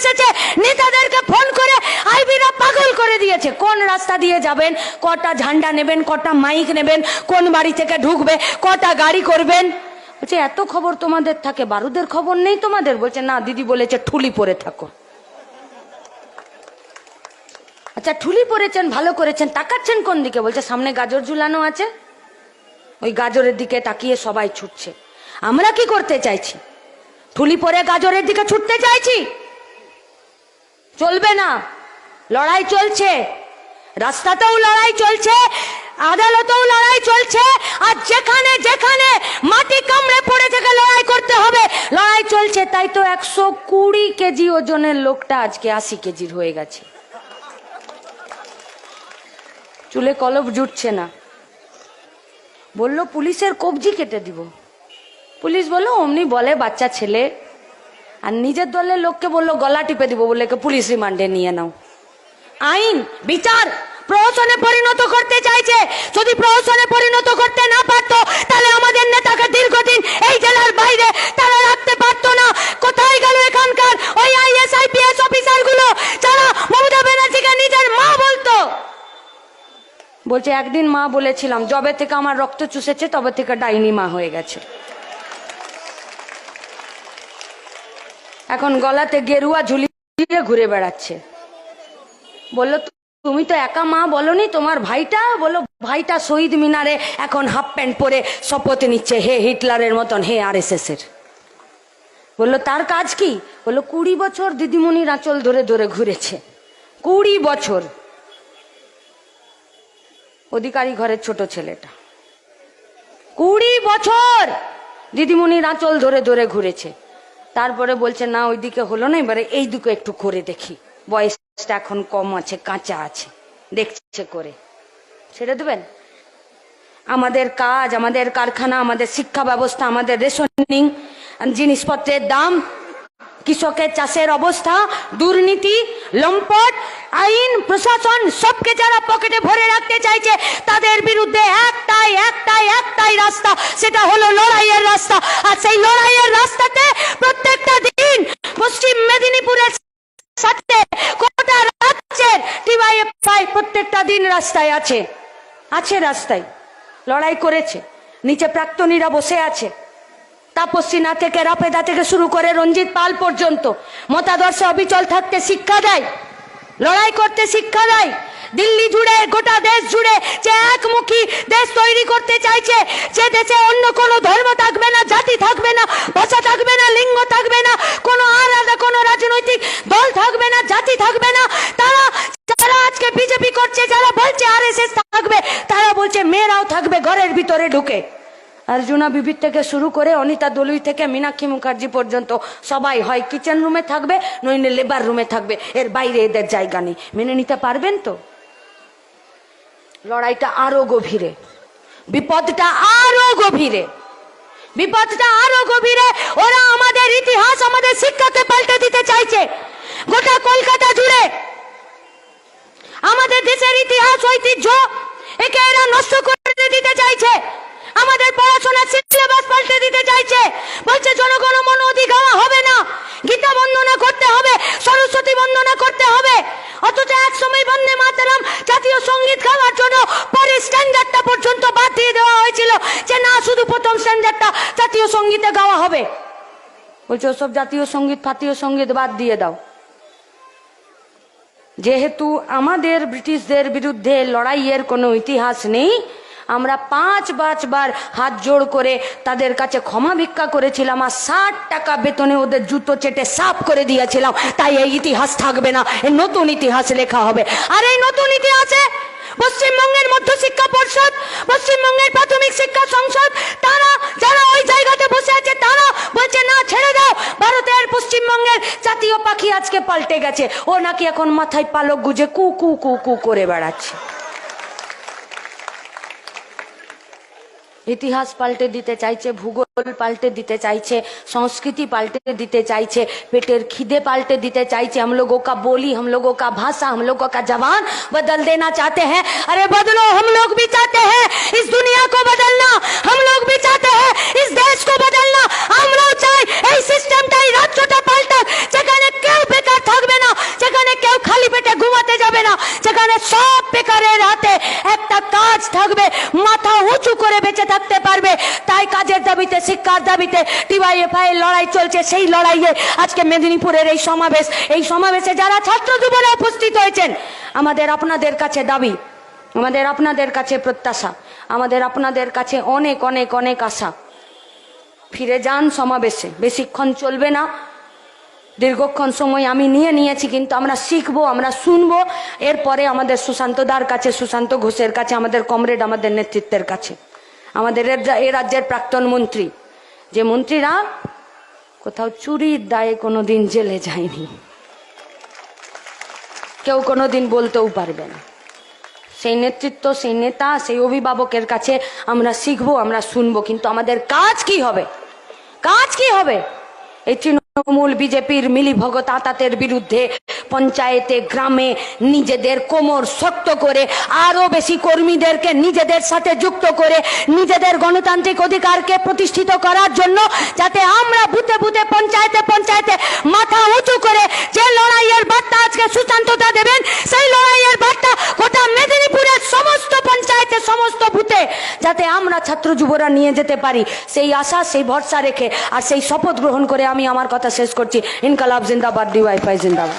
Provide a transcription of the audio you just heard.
এসেছে, নেতাদেরকে ফোন করে আইবিরা পাগল করে দিয়েছে। কোন রাস্তা দিয়ে যাবেন, কটা ঝান্ডা নেবেন, কটা মাইক নেবেন, কোন বাড়ি থেকে ঢুকবে, কটা গাড়ি করবেন? বলছে, এত খবর তোমাদের থাকে, বারুদের খবর নেই তোমাদের? বলছে, না, দিদি বলেছে, ঠুলি পরে থাকো। আচ্ছা ঠুলি পরেছেন, ভালো করেছেন, তাকাচ্ছেন কোন দিকে? বলছে, সামনে গাজর ঝুলানো আছে। ওই গাজরের দিকে তাকিয়ে সবাই ছুটছে। আমরা কি করতে চাইছি? ঠুলি পরে গাজরের দিকে ছুটতে চাইছি? চলবে না। লড়াই চলছে। রাস্তাতেও লড়াই চলছে, আদালতেও লড়াই চলছে, আর যেখানে যেখানে মাটি কামড়ে পড়ে থেকে লড়াই করতে হবে। লড়াই চলছে, তাই তো একশো কুড়ি কেজি ওজনের লোকটা আজকে আশি কেজির হয়ে গেছে। চুলে কলপ জুটছে না। বলল, পুলিশের কবজি কেটে দিব। পুলিশ বলল, অমনি বলে বাচ্চা ছেলে। আর নিজের দলের লোককে বলল, গলা টিপে দিব বলে পুলিশ রিমান্ডে নিয়ে নাও। আইন, বিচার, প্রহসনে পরিণত করতে চাইছে। যদি প্রহসনে পরিণত করতে না পারতো, তাহলে আমাদের নেতাকে দীর্ঘদিন এই জেলার বাইরে তারা রাখতে পারতো না। কোথায় গেল এখানকার ওই আইএস আইপিএস অফিসারগুলো যারা মমতা ব্যানার্জিকে নিজের মা বলতো। বলছে, একদিন মা বলেছিলাম জবে থেকে আমার রক্ত চুষেছে, তবে থেকে ডাইনি মা হয়ে গেছে। এখন গলাতে গেরুয়া ঝুলিয়ে ঘুরে বেড়াচ্ছে। বলল, তুমি তো একা মা বলনি, তোমার ভাইটা? বলল, ভাইটা শহীদ মিনারে এখন হাফ প্যান্ট পরে শপথ নিচ্ছে, হে হিটলারের মতন, হে আর এস এর বলল, তার কাজ কি? বলল, কুড়ি বছর দিদিমণির আঁচল ধরে ধরে ঘুরেছে। কুড়ি বছর। অধিকারী ঘরের ছোট ছেলেটা। কুড়ি বছর দিদিমণির আঁচল ধরে ধরে ঘুরেছে। তারপরে বলছে, না, ওইদিকে হলো না, এবারে এই দিকে একটু করে দেখি। বয়সটা এখন কম আছে, কাঁচা আছে, দেখছে করে। ছেড়ে দেবেন? আমাদের কাজ, আমাদের কারখানা, আমাদের শিক্ষা ব্যবস্থা, আমাদের রেশনিং, জিনিসপত্রের দাম, কৃষকের চাষের অবস্থা, দুর্নীতি, লম্পট আইন, প্রশাসন সবকে যারা পকেটে ভরে রাখতে চাইছে, তাদের বিরুদ্ধে একটাই একটাই একটাই রাস্তা, সেটা হলো লড়াইয়ের রাস্তা। আর সেই লড়াইয়ের রাস্তাতে প্রত্যেকটা দিন পশ্চিম মেদিনীপুরের সাথে গোটা রাজ্যের টিওয়াইএফআই প্রত্যেকটা দিন রাস্তায় আছে। আছে রাস্তায়। লড়াই করেছে। নিচে প্রাক্তনীরা বসে আছে। তাপসী না থেকে রাপেদা থেকে শুরু করে রঞ্জিত পাল পর্যন্ত মতাদর্শে অবিচল থাকতে শিক্ষা দেয়। লড়াই করতে শিক্ষা দেয়। দিল্লি জুড়ে, গোটা দেশ জুড়ে যে একমুখী দেশ তৈরি করতে চাইছে, যে দেশে অন্য কোনো ধর্ম থাকবে না, জাতি থাকবে না, ভাষা থাকবে না, লিঙ্গ থাকবে না, কোনো আলাদা কোনো রাজনৈতিক দল থাকবে না, জাতি থাকবে না, তারা যারা আজকে বিজেপি করছে, যারা বলছে আর থাকবে, তারা বলছে মেয়েরাও থাকবে, ঘরের ভিতরে ঢুকে। অর্জুনা বিবির থেকে শুরু করে অনিতা দলুই থেকে মীনাক্ষী মুখার্জি পর্যন্ত সবাই হয় কিচেন রুমে থাকবে, নইলে লেবার রুমে থাকবে। এর বাইরে এদের জায়গা নেই। মেনে নিতে পারবেন তো? লড়াইটা আরও গভীরে। বিপদটা আরও গভীরে। বিপদটা আরও গভীরে। ওরা আমাদের ইতিহাস আমাদের শিক্ষাকে পাল্টে দিতে চাইছে। গোটা কলকাতা জুড়ে আমাদের দেশের ইতিহাস, ঐতিহ্য একে এরা নষ্ট করে দিতে চাইছে আমাদের পড়াশোনার সিলেবাস পাল্টে দিতে চাইছে বলছে জনগণ মন অধিগাওয়া হবে না গীতা বন্দনা করতে হবে সরস্বতী বন্দনা করতে হবে অথচ এক সময় বন্দে মাতারাম জাতীয় সংগীত গাওয়ার জন্য পরে স্ট্যান্ডার্ডটা পর্যন্ত বাদ দিয়ে দেওয়া হয়েছিল যে না শুধু প্রথম স্ট্যান্ডার্ডটা জাতীয় সঙ্গীতে গাওয়া হবে। বলছে, ওসব জাতীয় সংগীত, ফাতীয় সংগীত বাদ দিয়ে দাও। যেহেতু আমাদের ব্রিটিশদের বিরুদ্ধে লড়াইয়ের কোনো ইতিহাস নেই, আমরা পাঁচ পাঁচবার হাত জোড় করে তাদের কাছে ক্ষমা ভিক্ষা করেছিলাম আর ষাট টাকা বেতনে ওদের জুতো চেটে সাফ করে দিয়েছিলাম। তাই এই ইতিহাস থাকবে না, এই নতুন ইতিহাস লেখা হবে। আর এই নতুন ইতিহাসে পশ্চিমবঙ্গের মধ্য শিক্ষা পর্ষদ, পশ্চিমবঙ্গের প্রাথমিক শিক্ষা সংসদ, তারা যারা ওই জায়গাতে বসে আছে, তারা বলছে, না, ছেড়ে দাও, ভারতের পশ্চিমবঙ্গের জাতীয় পাখি আজকে পাল্টে গেছে। ও নাকি এখন মাথায় পালক গুজে কু কু কু কু করে বেড়াচ্ছে। इतिहास पाल्टे दीते चाहे भूगोल पाल्टे दीते चाहे संस्कृति पाल्टे दीते चाहिए पेटेर खिदे पाल्टे दीते चाहिए हम लोगों का बोली, हम लोगों का भाषा, हम लोगों का जवान बदल देना चाहते हैं। अरे बदलो, हम लोग भी चाहते हैं इस दुनिया को बदलना। हम लोग भी चाहते हैं इस देश को बदलना। हम लोग चाहे सिस्टम সিস্টেমটাই রাজ্যটা পাল্টাক যেখানে কেউ খালি পেটে ঘুমাতে যাবে না সব বেকারের হাতে একটা কাজ থাকবে দাবিতে, শিক্ষার দাবিতে টিওয়াইএফআই লড়াই চলছে। সেই লড়াইয়ে আজকে মেদিনীপুরের এই সমাবেশ, এই সমাবেশে যারা ছাত্র যুবরা উপস্থিত হয়েছেন, আমাদের আপনাদের কাছে দাবি, আমাদের আপনাদের কাছে প্রত্যাশা, আমাদের আপনাদের কাছে অনেক অনেক অনেক আশা। ফিরে যান সমাবেশে, বেশিক্ষণ চলবে না। দীর্ঘক্ষণ সময় আমি নিয়ে নিয়েছি, কিন্তু আমরা শিখব, আমরা শুনব। এরপরে আমাদের সুশান্ত দার কাছে, সুশান্ত ঘোষের কাছে, আমাদের কমরেড, আমাদের নেতৃত্বের কাছে। আমাদের এ রাজ্যের প্রাক্তন মন্ত্রী। যে মন্ত্রীরা কোথাও চুরির দায়ে কোনো দিন জেলে যায়নি। কেউ কোনো দিন বলতেও পারবে না। সেই নেতৃত্ব, সেই নেতা, সেই অভিভাবকের কাছে আমরা শিখব, আমরা শুনব, কিন্তু আমাদের কাজ কি হবে? কাজ কি হবে? এই বিজেপির মিলিভগত আতাতের বিরুদ্ধে পঞ্চায়েতে, গ্রামে নিজেদের কোমর শক্ত করে আরও বেশি কর্মীদেরকে নিজেদের সাথে যুক্ত করে, নিজেদের গণতান্ত্রিক অধিকারকে প্রতিষ্ঠিত করার জন্য যাতে আমরা বুথে বুথে পঞ্চায়েতে পঞ্চায়েতে মাথা উঁচু করে যে লড়াইয়ের বার্তা আজকে সুশান্ততা দেবেন, সেই লড়াইয়ের বার্তা গোটা মেদিনীপুরের সমস্ত পঞ্চায়েতে, সমস্ত যাতে আমরা ছাত্র যুবরা নিয়ে যেতে পারি। সেই আশা, সেই ভরসা রেখে আর সেই শপথ গ্রহণ করে আমি আমার কথা শেষ করছি। ইনকালাব জিন্দাবাদ, ডিওয়াইফাই জিন্দাবাদ।